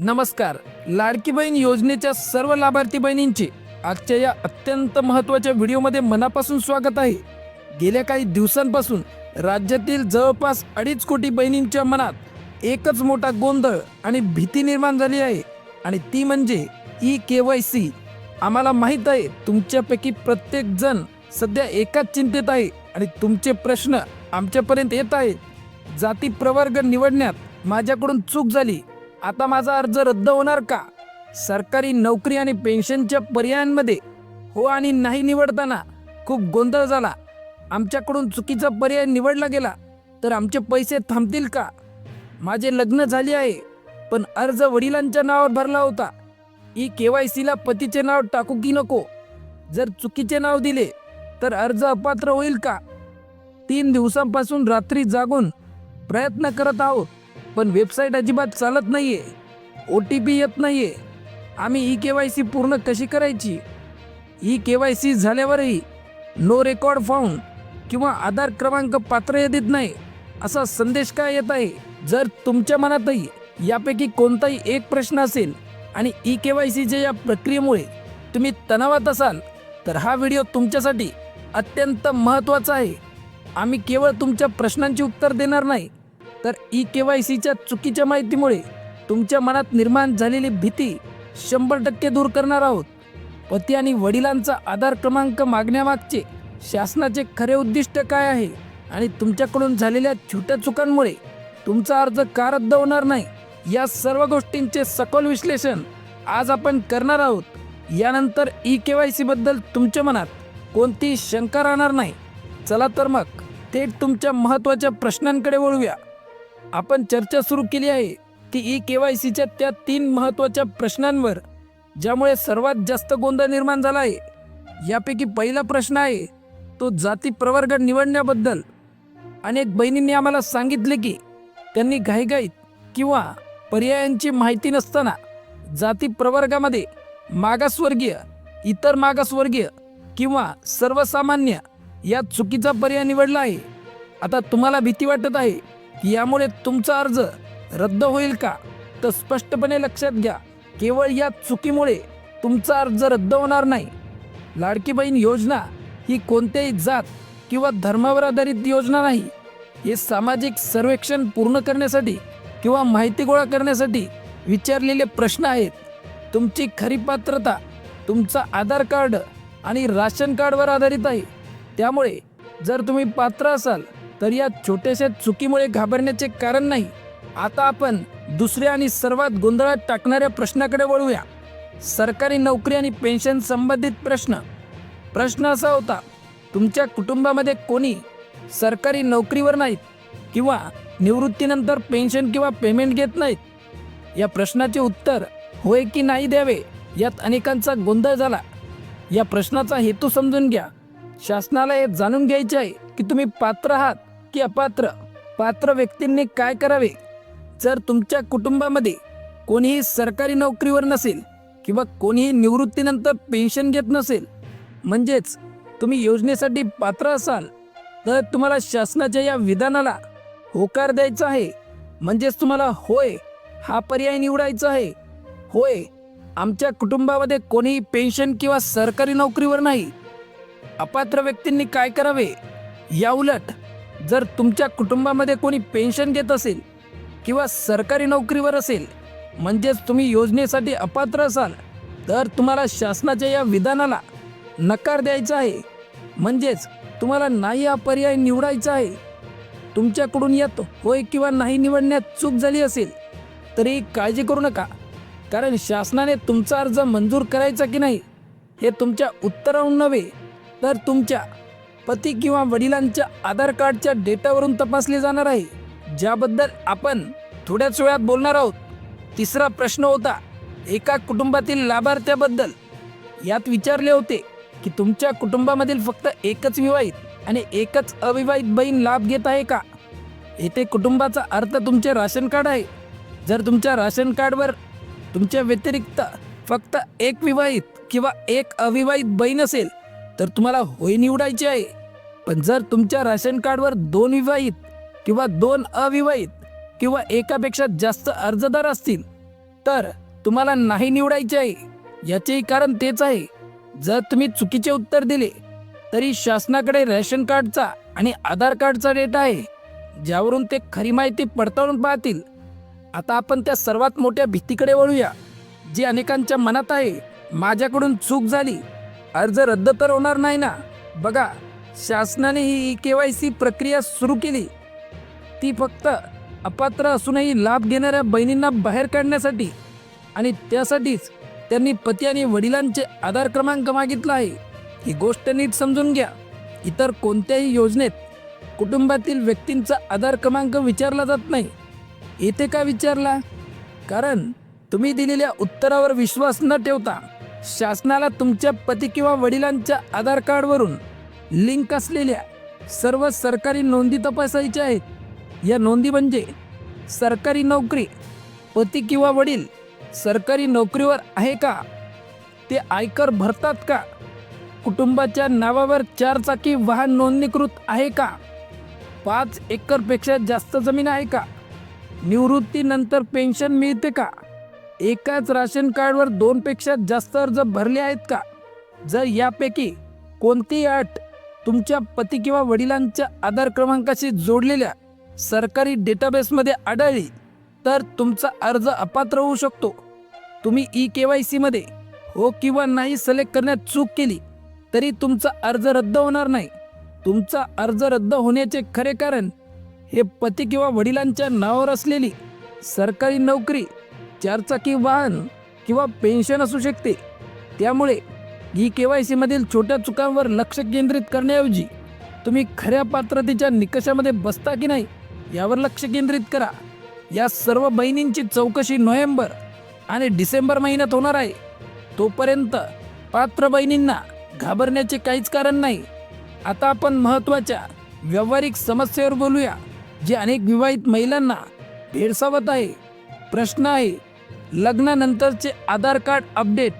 नमस्कार. लाडकी बहीण योजनेच्या सर्व लाभार्थी बहिणींचे आजच्या या अत्यंत महत्त्वाच्या व्हिडिओमध्ये मनापासून स्वागत आहे. गेल्या काही दिवसांपासून राज्यातील जवळपास अडीच कोटी बहिणींच्या मनात एकच मोठा गोंधळ आणि भीती निर्माण झाली आहे आणि ती म्हणजे ई के वाय सी. आम्हाला माहीत आहे तुमच्यापैकी प्रत्येक जण सध्या एकाच चिंतेत आहे आणि तुमचे प्रश्न आमच्यापर्यंत येत आहेत. जाती प्रवर्ग निवडण्यात माझ्याकडून चूक झाली. आता माझा अर्ज रद्द होणार का? सरकारी नोकरी आणि पेन्शनच्या पर्यायांमध्ये हो आणि नाही निवडताना खूप गोंधळ झाला. आमच्याकडून चुकीचा पर्याय निवडला गेला तर आमचे पैसे थांबतील का? माझे लग्न झाले आहे पण अर्ज वडिलांच्या नावावर भरला होता. ई के वाय सीला पतीचे नाव टाकू की नको? जर चुकीचे नाव दिले तर अर्ज अपात्र होईल का? तीन दिवसांपासून रात्री जागून प्रयत्न करत आहोत. पण वेबसाईट अजिबात चालत नाही आहे ओ टी पी येत नाही आहे आम्ही ई के वाय सी पूर्ण कशी करायची? ई के वाय सी झाल्यावरही नो रेकॉर्ड फाउंड किंवा आधार क्रमांक पात्र देत नाही असा संदेश काय येत आहे? जर तुमच्या मनातही यापैकी कोणताही एक प्रश्न असेल आणि ई के वाय सीच्या या प्रक्रियेमुळे तुम्ही तणावात असाल तर हा व्हिडिओ तुमच्यासाठी अत्यंत महत्त्वाचा आहे. आम्ही केवळ तुमच्या प्रश्नांची उत्तर देणार नाही तर ई के वाय सीच्या चुकीच्या माहितीमुळे तुमच्या मनात निर्माण झालेली भीती शंभर टक्के दूर करणार आहोत. पती आणि वडिलांचा आधार क्रमांक मागण्यामागचे शासनाचे खरे उद्दिष्ट काय आहे आणि तुमच्याकडून झालेल्या छोट्या चुकांमुळे तुमचा अर्ज का रद्द होणार नाही या सर्व गोष्टींचे सखोल विश्लेषण आज आपण करणार आहोत. यानंतर ई के वाय सीबद्दल तुमच्या मनात कोणतीही शंका राहणार नाही. चला तर मग थेट तुमच्या महत्त्वाच्या प्रश्नांकडे वळूया. आपण चर्चा सुरू केली आहे की ई के वाय सीच्या त्या तीन महत्त्वाच्या प्रश्नांवर ज्यामुळे सर्वात जास्त गोंधळ निर्माण झाला आहे. यापैकी पहिला प्रश्न आहे तो जाती प्रवर्ग निवडण्याबद्दल. अनेक बहिणींनी आम्हाला सांगितले की त्यांनी घाईघाईत किंवा पर्यायांची माहिती नसताना जाती प्रवर्गामध्ये मागासवर्गीय इतर मागासवर्गीय किंवा सर्वसामान्य या चुकीचा पर्याय निवडला आहे. आता तुम्हाला भीती वाटत आहे यामुळे तुमचा अर्ज रद्द होईल का? तर स्पष्टपणे लक्षात घ्या. केवळ या चुकीमुळे तुमचा अर्ज रद्द होणार नाही. लाडकी बहीण योजना ही कोणत्याही जात किंवा धर्मावर आधारित योजना नाही. हे सामाजिक सर्वेक्षण पूर्ण करण्यासाठी किंवा माहिती गोळा करण्यासाठी विचारलेले प्रश्न आहेत. तुमची खरी पात्रता तुमचा आधार कार्ड आणि राशन कार्डवर आधारित आहे. त्यामुळे जर तुम्ही पात्र असाल तर या छोट्याशा चुकीमुळे घाबरण्याचे कारण नाही. आता आपण दुसऱ्या आणि सर्वात गोंधळात टाकणाऱ्या प्रश्नाकडे वळूया. सरकारी नोकरी आणि पेन्शन संबंधित प्रश्न. प्रश्न असा होता तुमच्या कुटुंबामध्ये कोणी सरकारी नोकरीवर नाहीत किंवा निवृत्तीनंतर पेन्शन किंवा पेमेंट घेत नाहीत? या प्रश्नाचे उत्तर होय की नाही द्यावे यात अनेकांचा गोंधळ झाला. या प्रश्नाचा हेतू समजून घ्या. शासनाला हे जाणून घ्यायचे आहे की तुम्ही पात्र आहात. की अपात्र पात्र व्यक्तींनी काय करावे? जर तुमच्या कुटुंबामध्ये कोणीही सरकारी नोकरीवर नसेल किंवा कोणीही निवृत्तीनंतर पेन्शन घेत नसेल म्हणजेच तुम्ही योजनेसाठी पात्र असाल तर तुम्हाला शासनाच्या या विधानाला होकार द्यायचा आहे. म्हणजेच तुम्हाला होय हा पर्याय निवडायचा आहे. होय आमच्या कुटुंबामध्ये कोणीही पेन्शन किंवा सरकारी नोकरीवर नाही. अपात्र व्यक्तींनी काय करावे? याउलट जर तुमच्या कुटुंबामध्ये कोणी पेन्शन घेत असेल किंवा सरकारी नोकरीवर असेल म्हणजेच तुम्ही योजनेसाठी अपात्र असाल तर तुम्हाला शासनाच्या या विधानाला नकार द्यायचा आहे. म्हणजेच तुम्हाला नाही हा पर्याय निवडायचा आहे. तुमच्याकडून यात होय किंवा नाही निवडण्यात चूक झाली असेल तरी काळजी करू नका. कारण शासनाने तुमचा अर्ज मंजूर करायचा की नाही हे तुमच्या उत्तराहून नव्हे तर तुमच्या पती किंवा वडिलांच्या आधार कार्डच्या डेटावरून तपासले जाणार आहे. ज्याबद्दल आपण थोड्याच वेळात बोलणार आहोत. तिसरा प्रश्न होता एका कुटुंबातील लाभार्थ्याबद्दल. यात विचारले होते की तुमच्या कुटुंबामधील फक्त एकच विवाहित आणि एकच अविवाहित बहीण लाभ घेत आहे का? येथे कुटुंबाचा अर्थ तुमचे राशन कार्ड आहे. जर तुमच्या राशन कार्डवर तुमच्या व्यतिरिक्त फक्त एक विवाहित किंवा एक अविवाहित बहीण असेल तर तुम्हाला होय निवडायची आहे. पण जर तुमच्या राशन कार्डवर दोन विवाहित किंवा दोन अविवाहित किंवा एकापेक्षा जास्त अर्जदार असतील तर तुम्हाला नाही निवडायचे आहे. याचेही कारण तेच आहे. जर तुम्ही चुकीचे उत्तर दिले तरी शासनाकडे रेशन कार्डचा आणि आधार कार्डचा डेटा आहे ज्यावरून ते खरी माहिती पडताळून पाहतील. आता आपण त्या सर्वात मोठ्या भीतीकडे वळूया जी अनेकांच्या मनात आहे माझ्याकडून चूक झाली अर्ज रद्द तर होणार नाही ना? बघा शासनाने ही के वाय सी प्रक्रिया सुरू केली. ती फक्त अपात्र असूनही लाभ घेणाऱ्या बहिणींना बाहेर काढण्यासाठी आणि त्यासाठीच त्यांनी पती आणि वडिलांचे आधार क्रमांक मागितला आहे. ही गोष्ट नीट समजून घ्या. इतर कोणत्याही योजनेत कुटुंबातील व्यक्तींचा आधार क्रमांक विचारला जात नाही. येथे का विचारला? कारण तुम्ही दिलेल्या उत्तरावर विश्वास न ठेवता शासनाला तुमच्या पती किंवा वडिलांच्या आधार कार्डवरून लिंक असलेल्या सर्व सरकारी नोंदी तपासायच्या आहेत. या नोंदी म्हणजे सरकारी नोकरी पती किंवा वडील सरकारी नोकरीवर आहे का? ते आयकर भरतात का? कुटुंबाच्या नावावर चारचाकी वाहन नोंदणीकृत आहे का? पाच एकरपेक्षा जास्त जमीन आहे का? निवृत्तीनंतर पेन्शन मिळते का? एकाच राशन कार्डवर दोनपेक्षा जास्त अर्ज भरले आहेत का? जर यापैकी कोणतीही अट तुमच्या पती किंवा वडिलांच्या आधार क्रमांकाशी जोडलेल्या सरकारी डेटाबेसमध्ये आढळली तर तुमचा अर्ज अपात्र होऊ शकतो. तुम्ही ई के वाय सीमध्ये हो किंवा नाही सिलेक्ट करण्यात चूक केली तरी तुमचा अर्ज रद्द होणार नाही. तुमचा अर्ज रद्द होण्याचे खरे कारण हे पती किंवा वडिलांच्या नावावर असलेली सरकारी नोकरी चारचाकी वाहन किंवा पेन्शन असू शकते. त्यामुळे ई के वाय सीमधील छोट्या चुकांवर लक्ष केंद्रित करण्याऐवजी तुम्ही खऱ्या पात्रतेच्या निकषामध्ये बसता की नाही यावर लक्ष केंद्रित करा. या सर्व बहिणींची चौकशी नोव्हेंबर आणि डिसेंबर महिन्यात होणार आहे. तोपर्यंत पात्र बहिणींना घाबरण्याचे काहीच कारण नाही. आता आपण महत्त्वाच्या व्यावहारिक समस्येवर बोलूया जे अनेक विवाहित महिलांना भेडसावत आहे. प्रश्न आहे लग्नानंतरचे आधार कार्ड अपडेट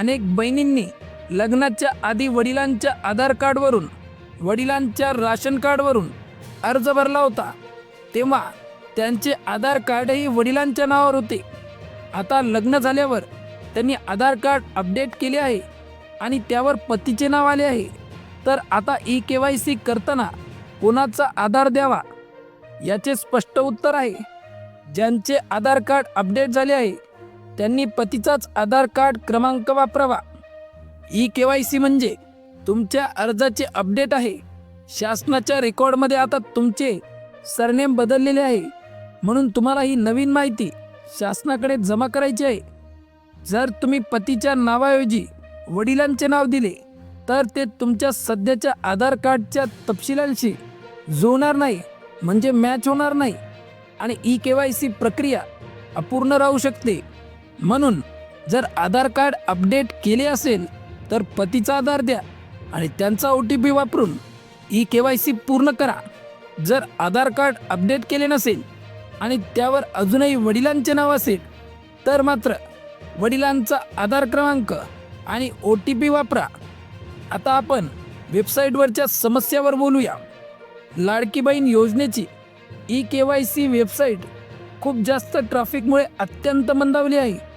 अनेक बहिणींनी लग्नाच्या आधी वडिलांच्या आधार कार्डवरून वडिलांच्या राशन कार्डवरून अर्ज भरला होता. तेव्हा त्यांचे आधार कार्डही वडिलांच्या नावावर होते. आता लग्न झाल्यावर त्यांनी आधार कार्ड अपडेट केले आहे आणि त्यावर पतीचे नाव आले आहे. तर आता ई के वाय सी करताना कोणाचा आधार द्यावा? याचे स्पष्ट उत्तर आहे. ज्यांचे आधार कार्ड अपडेट झाले आहे त्यांनी पतीचाच आधार कार्ड क्रमांक वापरावा. ई के वाय सी म्हणजे तुमच्या अर्जाचे अपडेट आहे. शासनाच्या रेकॉर्डमध्ये आता तुमचे सरनेम बदललेले आहे. म्हणून तुम्हाला ही नवीन माहिती शासनाकडे जमा करायची आहे. जर तुम्ही पतीच्या नावाऐवजी वडिलांचे नाव दिले तर ते तुमच्या सध्याच्या आधार कार्डच्या तपशिलांशी जुळणार नाही म्हणजे मॅच होणार नाही आणि ई के वाय सी प्रक्रिया अपूर्ण राहू शकते. म्हणून जर आधार कार्ड अपडेट केले असेल तर पतीचा आधार द्या आणि त्यांचा ओ टी पी वापरून ई के वाय सी पूर्ण करा. जर आधार कार्ड अपडेट केले नसेल आणि त्यावर अजूनही वडिलांचे नाव असेल तर मात्र वडिलांचा आधार क्रमांक आणि ओ टी पी वापरा. आता आपण वेबसाईटवरच्या समस्यावर बोलूया. लाडकी बहीण योजनेची E K Y C website खूप जास्त ट्रॅफिकमुळे अत्यंत मंदावली आहे.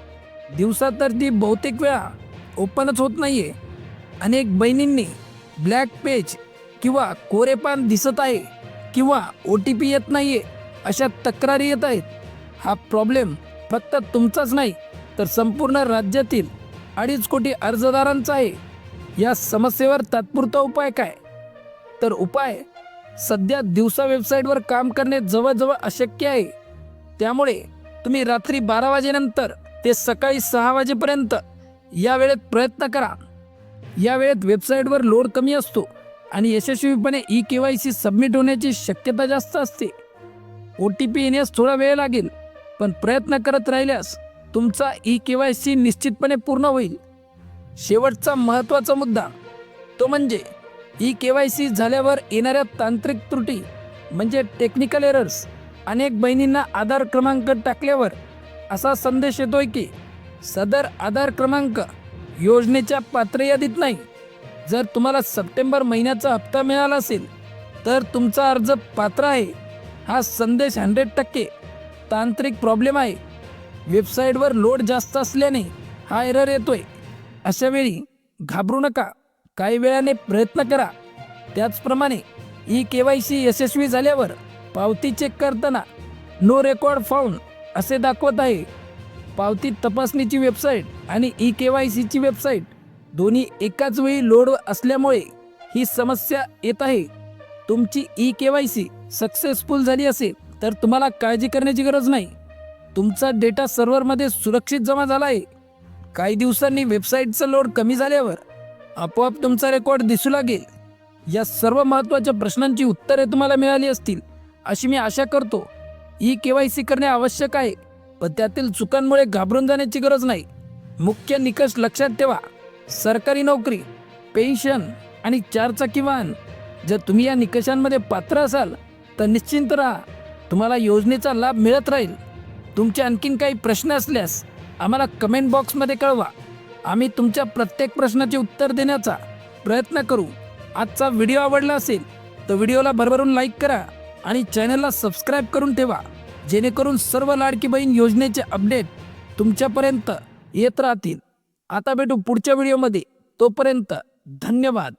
दिवसात तर ती बहुतेक वेळा ओपनच होत नाहीये. अनेक बहिणींनी ब्लॅक पेज किंवा कोरेपान दिसत आहे किंवा ओ टी पी येत नाहीये अशा तक्रारी येत आहेत. हा प्रॉब्लेम फक्त तुमचाच नाही तर संपूर्ण राज्यातील अडीच कोटी अर्जदारांचा आहे. या समस्येवर तात्पुरता उपाय काय? तर उपाय सध्या दिवसा वेबसाईटवर काम करणे जवळजवळ अशक्य आहे. त्यामुळे तुम्ही रात्री बारा वाजेनंतर ते सकाळी सहा वाजेपर्यंत. या वेळेत प्रयत्न करा. या वेळेत वेबसाईटवर लोड कमी असतो आणि यशस्वीपणे E K Y C submit होण्याची शक्यता जास्त असते. ओ टी पी येण्यास थोडा वेळ लागेल पण प्रयत्न करत राहिल्यास तुमचा ई के वाय सी निश्चितपणे पूर्ण होईल. शेवटचा महत्त्वाचा मुद्दा तो म्हणजे ई के वाय सी झाल्यावर येणाऱ्या तांत्रिक त्रुटी म्हणजे टेक्निकल एरर्स अनेक बहिणींना आधार क्रमांक टाकल्यावर असा संदेश येतोय की सदर आधार क्रमांक योजनेच्या पात्र यादीत नाही. जर तुम्हाला सप्टेंबर महिन्याचा हप्ता मिळाला असेल तर तुमचा अर्ज पात्र आहे. हा संदेश हंड्रेड टक्के तांत्रिक प्रॉब्लेम आहे. वेबसाईटवर लोड जास्त असल्याने हा एरर येतोय. अशा वेळी घाबरू नका. काही वेळाने प्रयत्न करा. त्याचप्रमाणे ई के वाय सी यशस्वी झाल्यावर पावती चेक करताना नो रेकॉर्ड फाउंड असे दाखवत आहे. पावती तपासणीची वेबसाईट आणि ई के वाय सीची वेबसाईट दोन्ही एकाच वेळी लोड असल्यामुळे ही समस्या येत आहे. तुमची E K Y C successful झाली असेल तर तुम्हाला काळजी करण्याची गरज नाही. तुमचा डेटा सर्व्हरमध्ये सुरक्षित जमा झाला आहे. काही दिवसांनी वेबसाईटचं लोड कमी झाल्यावर आपोआप तुमचा रेकॉर्ड दिसू लागेल. या सर्व महत्त्वाच्या प्रश्नांची उत्तरे तुम्हाला मिळाली असतील अशी मी आशा करतो. ई के वाय सी करणे आवश्यक आहे पण त्यातील चुकांमुळे घाबरून जाण्याची गरज नाही. मुख्य निकष लक्षात ठेवा. सरकारी नोकरी पेन्शन आणि चारचाकी वाहन. जर तुम्ही या निकषांमध्ये पात्र असाल तर निश्चिंत राहा. तुम्हाला योजनेचा लाभ मिळत राहील. तुमचे आणखीन काही प्रश्न असल्यास आम्हाला कमेंट बॉक्समध्ये कळवा. आम्ही तुमच्या प्रत्येक प्रश्नाचे उत्तर देण्याचा प्रयत्न करू. आजचा व्हिडिओ आवडला असेल तर व्हिडिओला भरभरून लाईक करा. आणि चॅनलला सबस्क्राईब करून ठेवा जेणेकरून सर्व लाडकी बहीण योजनेचे अपडेट तुमच्यापर्यंत येत राहतील. आता भेटू पुढच्या व्हिडिओमध्ये. तोपर्यंत धन्यवाद.